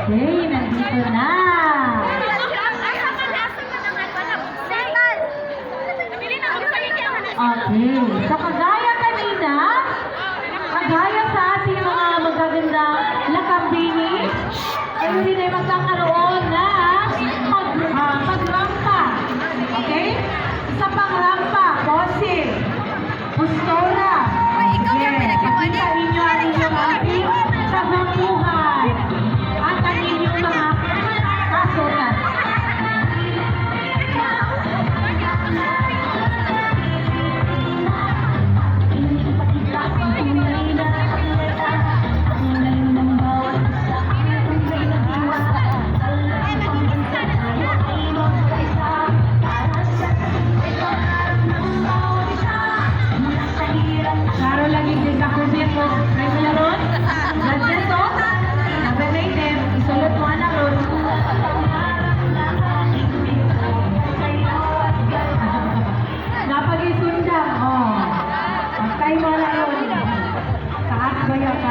Okay, nandito na. Okay, sa kagaya kanina, kagaya sa ating mga magagandang lakambini, ay hindi na yung magkakaroon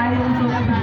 Gracias.